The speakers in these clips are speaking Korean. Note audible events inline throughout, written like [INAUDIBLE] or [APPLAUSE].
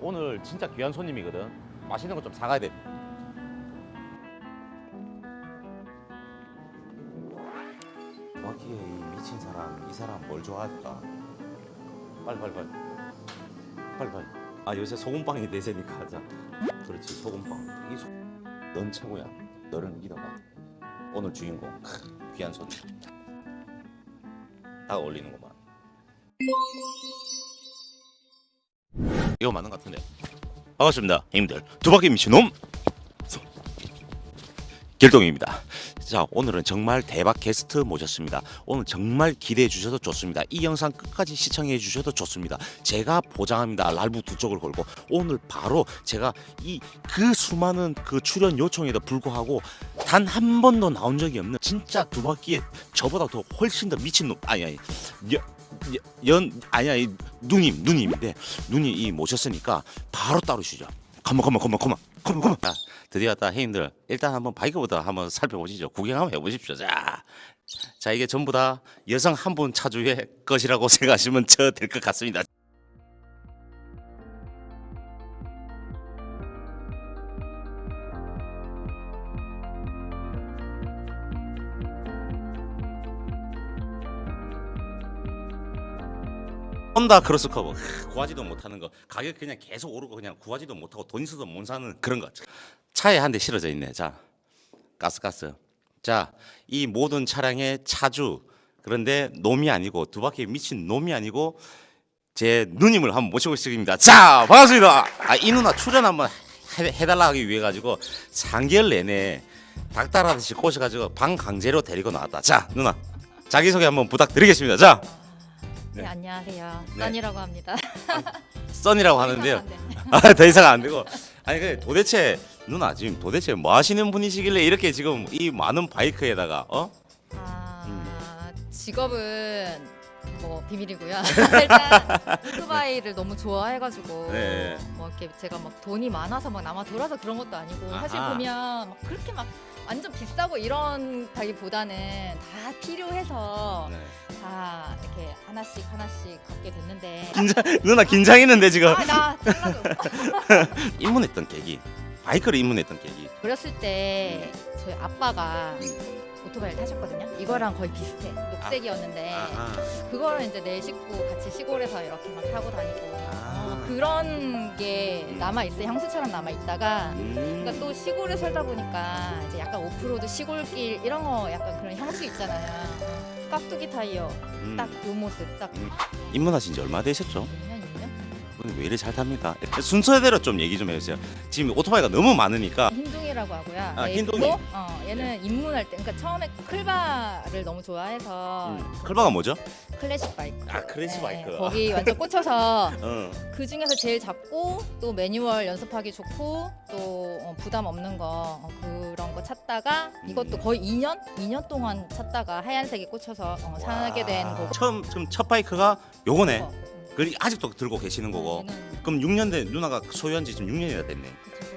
오늘 진짜 귀한 손님이거든. 맛있는 거 좀 사가야 돼. 와기에 이 미친 사람, 이 사람 뭘 좋아할까? 빨리 빨리 빨리. 빨리 빨리. 아 요새 소금빵이 대세니까 하자. 그렇지 소금빵. 이 소... 넌 최고야. 너를 믿어봐. 오늘 주인공 크, 귀한 손님. 다 어울리는구만. 이거 맞는 것 같은데. 반갑습니다, 형님들. 두 바퀴 미친놈 길동입니다. 자, 오늘은 정말 대박 게스트 모셨습니다. 오늘 정말 기대해 주셔도 좋습니다. 이 영상 끝까지 시청해 주셔도 좋습니다. 제가 보장합니다. 랄부 두 쪽을 걸고 오늘 바로 제가 이 그 수많은 그 출연 요청에도 불구하고 단 한 번도 나온 적이 없는 진짜 두 바퀴에 저보다 더 훨씬 더 미친 놈 아니 아니 연, 연 아니 아니 누님 누님인데 누님 이 모셨으니까 바로 따르시죠. 컴온 컴온 컴온 컴온 컴온 컴온. 아, 드디어 왔다 형님들 일단 한번 바이크부터 한번 살펴보시죠. 구경 한번 해보십시오. 자, 자 이게 전부 다 여성 한 분 차주의 것이라고 [LAUGHS] 생각하시면 저 될 것 같습니다 혼다 크로스 커버 크, 구하지도 못하는 거. 가격 그냥 계속 오르고 그냥 구하지도 못하고 돈 있어도 못 사는 그런 거 차에 한 대 실어져 있네. 자 가스 가스. 자 이 모든 차량의 차주. 그런데 놈이 아니고 두 바퀴 미친 놈이 아니고 제 누님을 한번 모시고 있습니다. 자 반갑습니다. 아, 이 누나 출연 한번 해, 해달라 하기 위해 가지고 3개월 내내 닭달하듯이 꼬셔가지고 방 강제로 데리고 나왔다. 자 누나. 자기소개 한번 부탁드리겠습니다. 자 네, 네. 안녕하세요. 네. 써니라고 합니다. [LAUGHS] 써니라고 하는데요 네. 아, 더 이상 안 되고. 아니 그 도대체 누나 지금 도대체 뭐 하시는 분이시길래 이렇게 지금 이 많은 바이크에다가 어? 아, 음. 직업은 뭐 비밀이고요. [LAUGHS] 일단 오토바이를 너무 좋아해가지고 네. 뭐 이렇게 제가 막 돈이 많아서 막 남아 돌아서 그런 것도 아니고 사실 아하. 보면 막 그렇게 막 완전 비싸고 이런다기보다는 다 필요해서 네. 다 이렇게 하나씩 하나씩 갖게 됐는데 긴장 누나 긴장했는데 지금 아나 잘라줘. [LAUGHS] 입문했던 계기 바이크를 입문했던 계기. 어렸을 때 저희 아빠가 음. 오토바이를 타셨거든요. 이거랑 거의 비슷해. 녹색이었는데 아하. 그거를 이제 내 식구 같이 시골에서 이렇게 막 타고 다니고 아. 어, 그런 게 음. 남아 있어요. 향수처럼 남아 있다가 음. 그러니까 또 시골에 살다 보니까 이제 약간 오프로드 시골길 이런 거 약간 그런 향수 있잖아요. 깍두기 타이어 음. 딱요 모습 딱 음. 입문하신 지 얼마 되셨죠? 6년 6년 오늘 왜 이래 잘 탑니까? 순서대로 좀 얘기 좀 해주세요. 지금 오토바이가 너무 많으니까. 흰둥이라고 하고요. 아, 네, 흰둥이. 네. 그리고, 어, 얘는 입문할 때 그러니까 처음에 클바를 너무 좋아해서 음. 클바가 뭐죠? 클래식 바이크. 아, 클래식 바이크. 거기 완전 꽂혀서 [LAUGHS] 어. 그 중에서 제일 작고 또 매뉴얼 연습하기 좋고 또 어, 부담 없는 거 어, 그런 거 찾다가 이것도 음. 거의 2년 2년 동안 찾다가 하얀색에 꽂혀서 어, 사게 된 와. 거고. 처음 지금 첫 바이크가 요거네. 어, 음. 그 아직도 들고 계시는 거고. 얘는 그럼 6년 된 누나가 소유한 지 지금 6년이나 됐네. 그쵸, 거의 6년. 아하.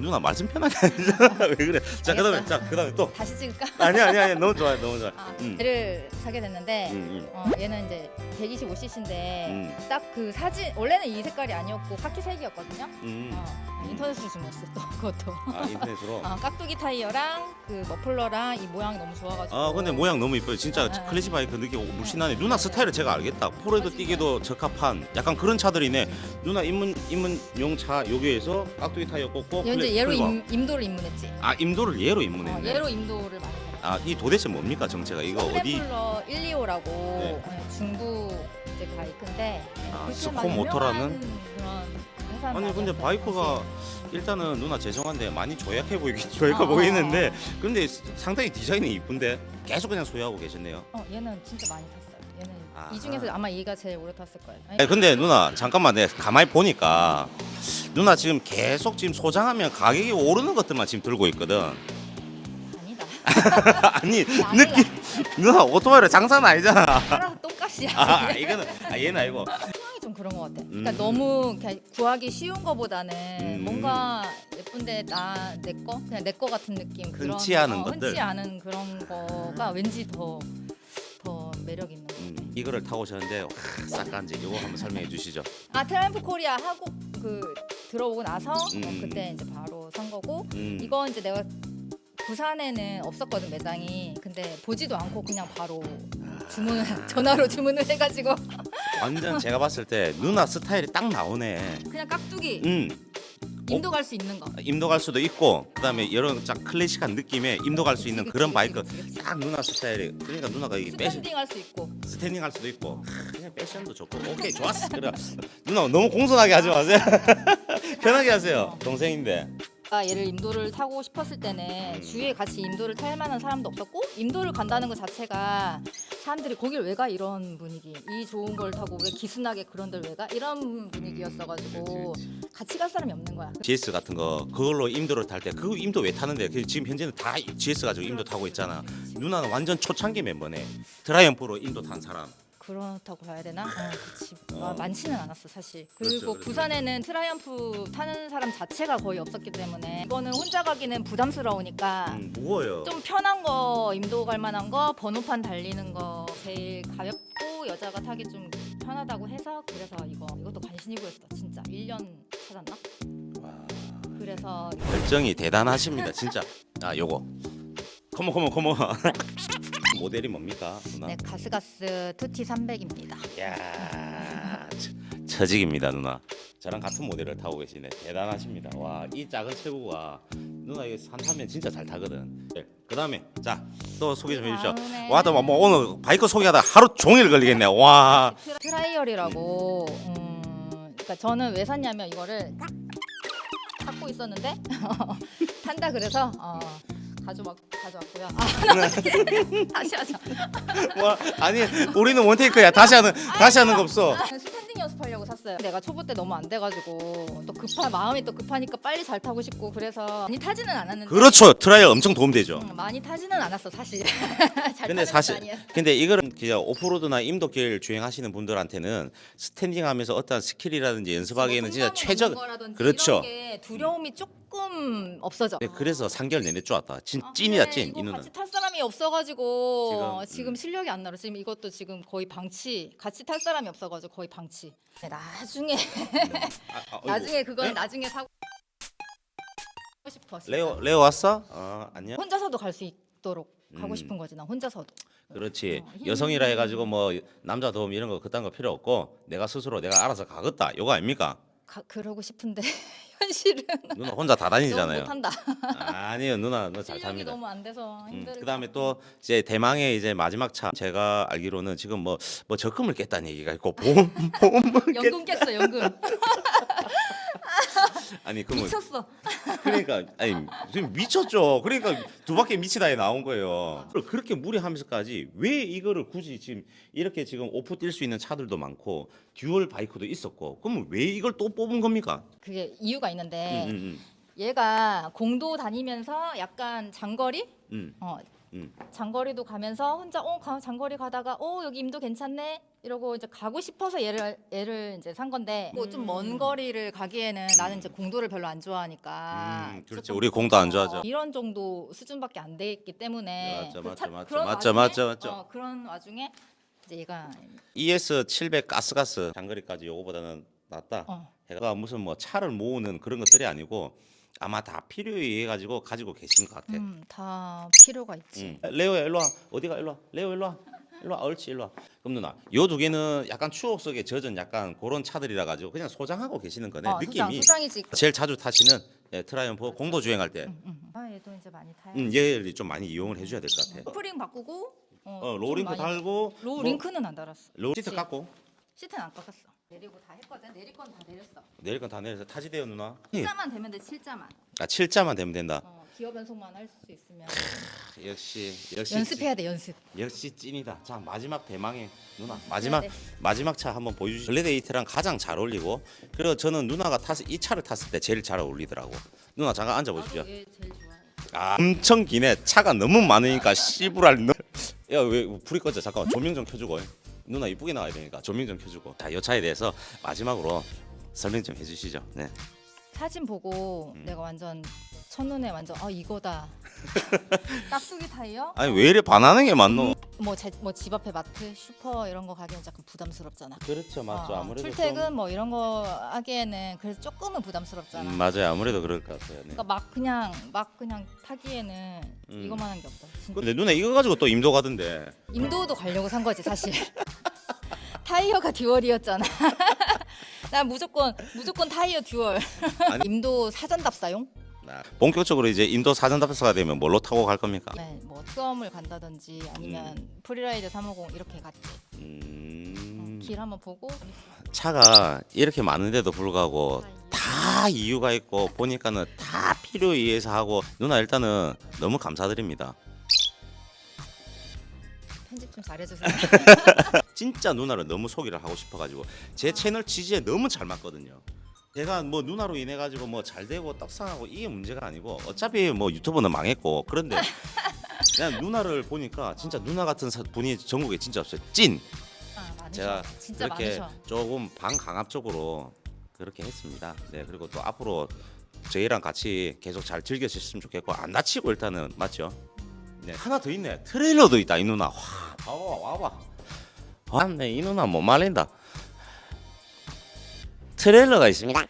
누나 말씀 편하게 [LAUGHS] 하잖아. 왜 그래? 자 그다음에 알겠어요. 자 그다음에 또 다시 찍을까? 아니 아니 아니 너무 좋아요 너무 좋아. 아, 음. 얘를 사게 됐는데 음, 어, 얘는 이제 125cc인데 음, 딱 그 사진 원래는 이 색깔이 아니었고 카키 색이었거든요. 음. 어, 인터넷으로 주문했어 또 그것도. 아 인터넷으로. [LAUGHS] 어, 깍두기 타이어랑 그 머플러랑 이 모양이 너무 좋아가지고. 아 근데 모양 너무 이뻐요. 진짜 아, 아. 클래식 바이크 느낌 물씬하네. 누나 스타일을 제가 알겠다. 포레도 뛰기도 적합한 약간 그런 차들이네. 누나 입문 입문용 차 여기에서 깍두기 타이어 꽂고. 얘 이제 얘로 클리버. 임, 임도를 입문했지. 아 임도를 얘로 어, 입문했네. 얘로 임도를 많이. 했어. 아이 도대체 뭡니까 정체가 이거 어디? 스크램블러 125라고 네. 중부 이제 바이크인데 아, 그렇게 스코 막 모터라는? 유명한 그런 회사는 아니 근데 아니었어요, 바이크가 사실. 일단은 누나 죄송한데 많이 조약해 보이긴 [LAUGHS] 조약해 어, 어, 보이는데 어. 근데 상당히 디자인이 이쁜데 계속 그냥 소유하고 계셨네요. 어 얘는 진짜 많이 아하. 이 중에서 아마 얘가 제일 오래 탔을 거예요. 아니, 네, 근데 누나 잠깐만 내가 가만히 보니까 누나 지금 계속 지금 소장하면 가격이 오르는 것들만 지금 들고 있거든. 아니다. [LAUGHS] 아니 아니야. 느낌 누나 오토바이로 장사는 아니잖아. 나랑 똥값이야. 아 이거는 아 얘는 아니고. 상황이 좀 그런 것 같아. 그러니까 음. 너무 그냥 구하기 쉬운 거보다는 음. 뭔가 예쁜데 나 내 거 그냥 내 거 같은 느낌 흔치 그런 않은 어, 것들. 흔치 않은 그런 거가 왠지 더 더 매력 있는 거. 음. 이거를 타고 오셨는데 와, 싹간지 이거 한번 설명해 주시죠. 아 트라이프 코리아 하고 그 들어오고 나서 어, 음. 그때 이제 바로 산 거고 음. 이건 이제 내가 부산에는 없었거든 매장이 근데 보지도 않고 그냥 바로 주문을 [LAUGHS] 전화로 주문을 해가지고 완전 제가 봤을 때 누나 스타일이 딱 나오네. 그냥 깍두기 음. 인도 갈 수 있는 거. 임도 갈 수도 있고 그다음에 이런 쫙 클래식한 느낌의 임도 갈 수 있는 그런 바이크. 딱 누나 스타일이. 그러니까 누나가 이 패션 스탠딩 할 수 있고. 스탠딩 할 수도 있고. 하, 그냥 패션도 좋고. 오케이 좋았어. 그래. 누나 너무 공손하게 하지 마세요. [LAUGHS] 편하게 하세요. 동생인데 아, 얘를 임도를 타고 싶었을 때는 음. 주위에 같이 임도를 탈 만한 사람도 없었고 임도를 간다는 것 자체가 사람들이 거길 왜 가? 이런 분위기. 이 좋은 걸 타고 왜 기순하게 그런 데를 왜 가? 이런 분위기였어가지고 같이 갈 사람이 없는 거야. GS 같은 거 그걸로 임도를 탈 때 그 임도 왜 타는데? 그 지금 현재는 다 GS 가지고 임도 타고 있잖아. 누나는 완전 초창기 멤버네. 트라이언프로 임도 탄 사람 그렇다고 봐야 되나? 어, 그치. 어. 아, 많지는 않았어 사실. 그렇죠, 그리고 그렇죠. 부산에는 트라이언프 타는 사람 자체가 거의 없었기 때문에 이거는 혼자 가기는 부담스러우니까 음, 무거워요 좀 편한 거 임도 갈 만한 거 번호판 달리는 거 제일 가볍고 여자가 타기 좀 편하다고 해서 그래서 이거 이것도 간신히구였어 진짜 1년 찾았나? 와, 그래서 결정이 대단하십니다 진짜 아 요거 컴온 컴온 컴온 모델이 뭡니까 누나? 네 가스가스 투티 300입니다. 야 처- 처직입니다 누나. 저랑 같은 모델을 타고 계시네. 대단하십니다. 와 이 작은 체구가. 누나 이거 산 타면 진짜 잘 타거든. 네, 그 다음에 자 또 소개 좀 해주십시오. 다음에 와또 뭐 오늘 바이크 소개하다 하루 종일 걸리겠네. 와. 트라- 트라이얼이라고 음, 그러니까 저는 왜 샀냐면 이거를 찾고 있었는데 [LAUGHS] 탄다 그래서 어, 가져왔 가져왔고요. 아, [LAUGHS] 다시 하자. [LAUGHS] 와, 아니 우리는 원테이크야 다시 하는 다시 하는 거 없어 스탠딩 연습하려고 샀어요. 내가 초보 때 너무 안 돼가지고 또 급한 마음이 또 급하니까 빨리 잘 타고 싶고 그래서 많이 타지는 않았는데 그렇죠 트라이얼 엄청 도움 되죠 음, 많이 타지는 않았어 사실. [LAUGHS] 잘 근데 타는 사실 아니야. 근데 이거는 그냥 오프로드나 임도길 주행하시는 분들한테는 스탠딩하면서 어떤 스킬이라든지 연습하기에는 진짜 뭐 최적 거라든지 그렇죠. 이런 게 두려움이 조금 없어져. 네, 그래서 3개월 내내 좋았다 진 아, 찐이다 근데 찐 이거 이 누나 같이 탈 사람이 없어가지고 지금, 지금, 음. 실력이 안 나러. 지금 이것도 지금 거의 방치. 같이 탈 사람이 없어가지고 거의 방치. 네, 나중에 아, 아, 어이구. 나중에 그건 네? 나중에 사고 싶어. 진짜. 레오 레오 왔어? 어 안녕 혼자서도 갈 수 있도록 가고 음. 싶은 거지 나 혼자서도. 그렇지 어, 힘- 여성이라 해가지고 뭐 남자 도움 이런 거 그딴 거 필요 없고 내가 스스로 내가 알아서 가겠다 요거 아닙니까 가, 그러고 싶은데 [LAUGHS] 현실은 누나 혼자 다 너무 다니잖아요 못한다. 아니요 누나 누나 잘 실력이 탑니다 너무 안 돼서 음, 힘들. 그다음에 또 이제 대망의 이제 마지막 차 제가 알기로는 지금 뭐 뭐 적금을 깼다는 얘기가 있고 보험 보험을 깼 [LAUGHS] 연금 깼어 연금. [LAUGHS] 아니 그러면 미쳤어. 그러니까 아니 지금 미쳤죠. 그러니까 두 바퀴 미치다에 나온 거예요. 그렇게 무리하면서까지 왜 이거를 굳이 지금 이렇게 지금 오프 뛸 수 있는 차들도 많고 듀얼 바이크도 있었고 그러면 왜 이걸 또 뽑은 겁니까? 그게 이유가 있는데 음, 음, 얘가 공도 다니면서 약간 장거리? 음, 어 음. 장거리도 가면서 혼자 어 가- 장거리 가다가 어 여기 임도 괜찮네 이러고 이제 가고 싶어서 얘를 얘를 이제 산 건데 뭐 좀 먼 거리를 가기에는 나는 이제 공도를 별로 안 좋아하니까 음, 그렇지. 조금 우리 공도 안 좋아하죠. 어, 이런 정도 수준밖에 안 돼 있기 때문에 맞죠, 그 맞죠, 차- 맞죠, 그런 맞죠, 와중에, 맞죠, 맞죠. 어, 그런 와중에 이제 얘가 ES 700 가스가스 장거리까지 요거보다는 낫다 어 해가 무슨 뭐 차를 모으는 그런 것들이 아니고 아마 다 필요에 의해 가지고 가지고 계신 것 같아. 음, 다 필요가 있지. 음. 레오야 일로 와. 어디가 일로 와. 레오 일로 와. 일로 와. 옳지 일로 와. 그럼 누나 요 두 개는 약간 추억 속에 젖은 약간 그런 차들이라 가지고 그냥 소장하고 계시는 거네 어, 느낌이. 수장이지. 제일 자주 타시는 예, 트라이언프 공도 주행할 때, 음, 음. 아 얘도 이제 많이 타요. 음, 얘를 좀 많이 이용을 해줘야 될 것 같아. 스프링 바꾸고 어, 어, 좀 로링크 많이- 달고 로 뭐, 링크는 안 달았어. 로 시트 그치. 깎고 시트는 안 깎았어. 내리고 다 했거든. 내릴 건 다 내렸어. 내릴 건 다 내려서 타지대요 누나. 칠자만 되면 돼. 칠자만. 아 7자만 되면 된다. 어, 기어 변속만 할 수 있으면 역시 역시 연습해야 돼. 연습. 찐, 역시 찐이다. 자 마지막 대망의 누나 마지막 돼. 마지막 차 한번 보여주시죠. 블레데이트랑 가장 잘 어울리고 그리고 저는 누나가 탔, 이 차를 탔을 때 제일 잘 어울리더라고. 누나 잠깐 앉아 보십시오. 나도 얘 제일 좋아해. 아, 엄청 기네. 차가 너무 많으니까 씨부랄. 야왜 불이 꺼져? 잠깐만 조명 좀 켜주고. 누나 이쁘게 나와야 되니까 조명 좀 켜주고. 자이 차에 대해서 마지막으로 설명 좀 해주시죠. 네. 사진 보고 음. 내가 완전 첫눈에 완전 어 이거다. [LAUGHS] 깍두기 타이어? 아니 왜 이래 반하는 게 맞노? 뭐제뭐집 앞에 마트, 슈퍼 이런 거 가기엔 약간 부담스럽잖아. 그렇죠 어, 출퇴근 뭐 이런 거 하기에는 그래서 조금은 부담스럽잖아. 음, 맞아요 아무래도 그럴 것 같아요. 네. 그러니까 막 그냥 막 그냥 타기에는 음. 이거만한 게 없어. 진짜. 근데 누나 이거 가지고 또 임도 가던데. 인도도 가려고 산 거지 사실. [LAUGHS] 타이어가 듀얼이었잖아. [LAUGHS] 난 무조건 무조건 타이어 듀얼. 아니- 임도 사전 답사용? 나 본격적으로 이제 인도 사전 답사가 되면 뭘로 타고 갈 겁니까? 네, 뭐 트럼을 간다든지 아니면 프리라이드 350 이렇게 갔지. 음, 길 한번 보고 차가 이렇게 많은데도 불구하고 다 이유가 있고 보니까는 다 필요에 의해서 하고 누나 일단은 너무 감사드립니다. 편집 좀 잘해주세요. [LAUGHS] 진짜 누나를 너무 소개를 하고 싶어가지고 제 채널 취지에 너무 잘 맞거든요. 제가 뭐 누나로 인해 가지고 뭐 잘 되고 떡상하고 이게 문제가 아니고 어차피 뭐 유튜브는 망했고 그런데 [LAUGHS] 그냥 누나를 보니까 진짜 누나 같은 사- 분이 전국에 진짜 없어요. 찐 아, 많으셔. 제가 진짜 그렇게 많으셔. 조금 반강압적으로 그렇게 했습니다. 네 그리고 또 앞으로 저희랑 같이 계속 잘 즐겨주셨으면 좋겠고 안 다치고 일단은 맞죠? 네 하나 더 있네 트레일러도 있다 이 누나 와 와봐 와봐 아네 이 누나 못 말린다 트레일러가 있습니다.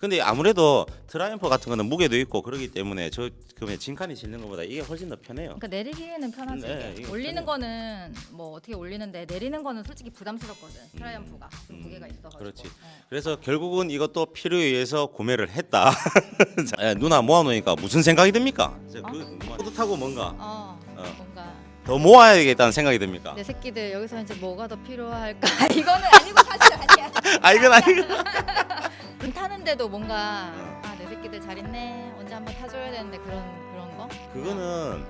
근데 아무래도 트라이언프 같은 거는 무게도 있고 그러기 때문에 저 그러면 진칸이 실는 것보다 이게 훨씬 더 편해요. 그러니까 내리기에는 편하지. 네, 이게 올리는 편해요. 거는 뭐 어떻게 올리는데 내리는 거는 솔직히 부담스럽거든. 트라이언프가 좀 음, 무게가 있어가지고. 그렇지. 네. 그래서 결국은 이것도 필요에 의해서 구매를 했다. [LAUGHS] 자, 예, 누나 모아놓으니까 무슨 생각이 듭니까? 저 그게 궁금하네. 뿌듯하고 뭔가 어, 어. 뭔가 더 모아야겠다는 생각이 듭니까? 내 새끼들 여기서 이제 뭐가 더 필요할까? [LAUGHS] 이거는 아니고 사실 아니야. 아 이건 아니고. 안 타는데도 뭔가 어. 아내 새끼들 잘 있네. 언제 한번 타줘야 되는데 그런 거? 그거는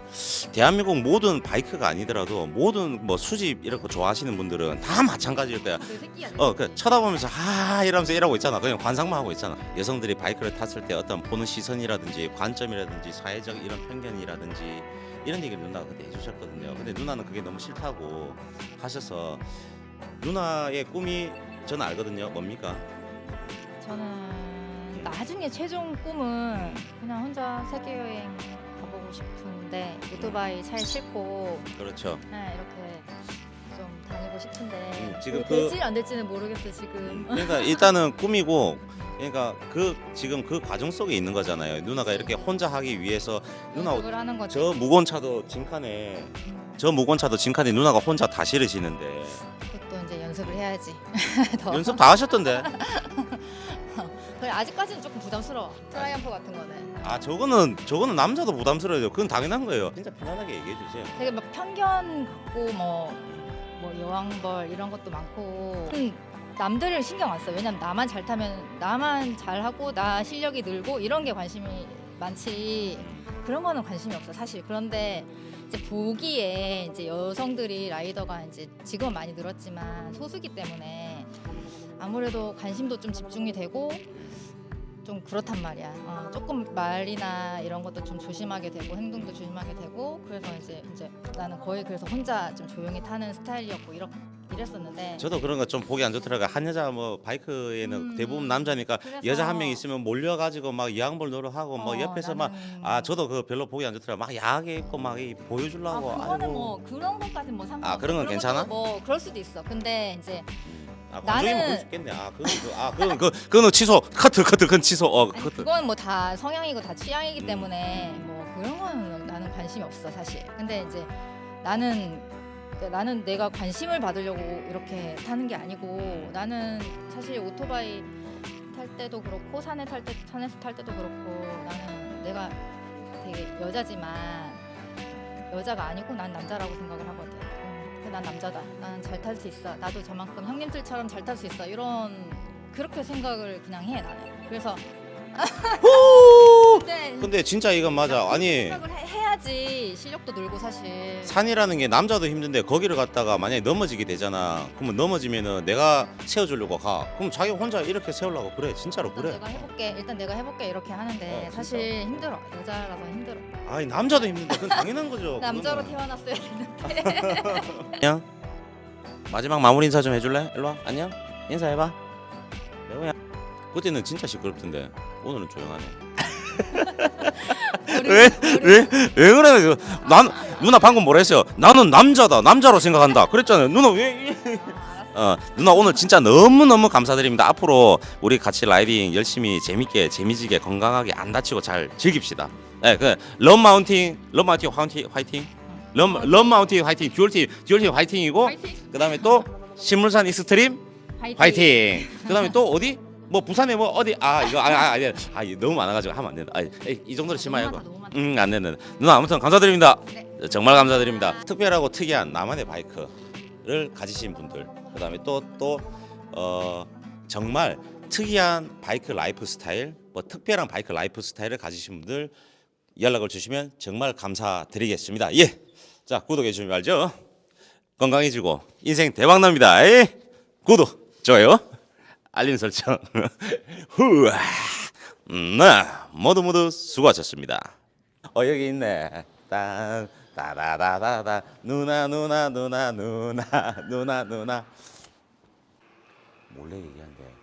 대한민국 모든 바이크가 아니더라도 모든 뭐 수집 이런 거 좋아하시는 분들은 다 마찬가지일 거야. 새끼야. 내 어, 그. 쳐다보면서 하 이러면서 이러고 있잖아. 그냥 관상만 하고 있잖아. 여성들이 바이크를 탔을 때 어떤 보는 시선이라든지 관점이라든지 사회적 이런 편견이라든지 이런 얘기를 누나가 그때 해주셨거든요. 근데 누나는 그게 너무 싫다고 하셔서 누나의 꿈이 저는 알거든요. 뭡니까? 저는 나중에 최종 꿈은 그냥 혼자 세계 여행 싶은데 오토바이 차에 싣고 그렇죠. 네, 이렇게 좀 다니고 싶은데 음, 지금 그... 그- 될지 안 될지는 모르겠어 지금. 그러니까 일단은 꿈이고 그러니까 그 지금 그 과정 속에 있는 거잖아요. 누나가 이렇게 혼자 하기 위해서 누나 연습을 하는 거지. 저 무거운 차도 진칸에 음, 저 무거운 차도 진칸에 누나가 혼자 다 실으시는데 그것도 이제 연습을 해야지. [LAUGHS] 더. 연습 다 하셨던데. [LAUGHS] 그래 아직까지는 조금 부담스러워. 트라이언프 같은 거는. 아 저거는 저거는 남자도 부담스러워요. 그건 당연한 거예요. 진짜 편안하게 얘기해 주세요. 되게 막 편견 갖고 뭐, 뭐 여왕벌 이런 것도 많고 음, 남들을 신경 안 써. 왜냐면 나만 잘 타면 나만 잘하고 나 실력이 늘고 이런 게 관심이 많지. 그런 거는 관심이 없어 사실. 그런데 이제 보기에 이제 여성들이 라이더가 이제 지금은 많이 늘었지만 소수기 때문에 아무래도 관심도 좀 집중이 되고 좀 그렇단 말이야. 어, 조금 말이나 이런 것도 좀 조심하게 되고 행동도 조심하게 되고 그래서 이제 이제 나는 거의 그래서 혼자 좀 조용히 타는 스타일이었고 이렇 이랬었는데 저도 그런 거 좀 보기 안 좋더라고요. 한 여자 뭐 바이크에는 음. 대부분 남자니까 그래서- 여자 한 명 있으면 몰려가지고 막 양볼 노릇하고 뭐 어, 옆에서 막 나는- 아 저도 그거 별로 보기 안 좋더라고. 막 야하게 입고 막 이 아, 보여주려고. 그거는 아이고. 뭐 그런 것까지 뭐 상관. 아, 그런 건 괜찮아? 뭐 그럴 수도 있어. 근데 이제 아, 나는- 있겠네. 아, 그건 그, 아, 그건 그, 그거는 취소. 커트, 커트, 그건 취소. 어, 아니, 커트. 그건 뭐 다 성향이고 다 취향이기 음. 때문에 뭐 그런 거는 나는 관심이 없어 사실. 근데 이제 나는 그러니까 나는 내가 관심을 받으려고 이렇게 타는 게 아니고 나는 사실 오토바이 탈 때도 그렇고 산에 탈 때 산에서 탈 때도 그렇고 나는 내가 되게 여자지만 여자가 아니고 난 남자라고 생각을 하거든. 난 남자다. 나는 잘 탈 수 있어. 나도 저만큼 형님들처럼 잘 탈 수 있어. 이런 그렇게 생각을 그냥 해 나는. 그래서 근데 [LAUGHS] 근데 진짜 이건 맞아. 아니, 생각을 해, 해야지 실력도 늘고 사실. 산이라는 게 남자도 힘든데 거기를 갔다가 만약에 넘어지게 되잖아. 그러면 넘어지면은 내가 세워주려고 가. 그럼 자기 혼자 이렇게 세우려고 그래. 진짜로 일단 그래. 내가 해볼게. 일단 내가 해볼게 이렇게 하는데 어, 진짜. 사실 힘들어. 여자라서 힘들어. 아니, 남자도 힘든데 그건 당연한 거죠. [LAUGHS] 남자로 그거는. 태어났어야 [LAUGHS] 되는데. 안녕. 마지막 마무리 인사 좀 해줄래? 일로 와. 안녕. 인사해봐. 그때는 진짜 시끄럽던데 오늘은 조용하네. [LAUGHS] 왜 왜 왜 그래? 난 누나 방금 뭐라 했어요? 나는 남자다. 남자로 생각한다. 그랬잖아요. 누나 왜? 이- [LAUGHS] 어, 누나 오늘 진짜 너무 너무 감사드립니다. 앞으로 우리 같이 라이딩 열심히 재밌게 재미지게 건강하게 안 다치고 잘 즐깁시다. 네, 그런 마운팅, 런 마운팅 화이팅, 화이팅. 런, 런 마운팅 화이팅, 듀얼팀, 듀얼팀 화이팅이고 화이팅. 그다음에 또 신물산 익스트림 화이팅. 화이팅. 그다음에 또 어디? 뭐 부산에 뭐 어디? 아 이거 아, 아, 아, 아 이거 너무 많아가지고 하면 안 된다. 아, 이, 이 정도로 심하고. 너무 많다, 너무 많다. 음, 안 되는. 누나 아무튼 감사드립니다. 네. 정말 감사드립니다. 특별하고 특이한 나만의 바이크를 가지신 분들, 그다음에 또 또 어, 정말 특이한 바이크 라이프 스타일, 뭐 특별한 바이크 라이프 스타일을 가지신 분들 연락을 주시면 정말 감사드리겠습니다. 예. 자, 구독해 주시면 알죠? 건강해지고 인생 대박 납니다. 예. 구독, 좋아요, 알림 설정. [LAUGHS] 후아. 음, 네. 모두 모두 수고하셨습니다. 어 여기 있네. 땅 따다다다다 누나 누나 누나 누나 [LAUGHS] 누나 누나 몰래 얘기한데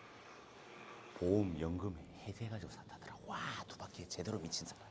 보험 연금에 해지해가지고 산다더라. 와 두 바퀴 제대로 미친 사람이야.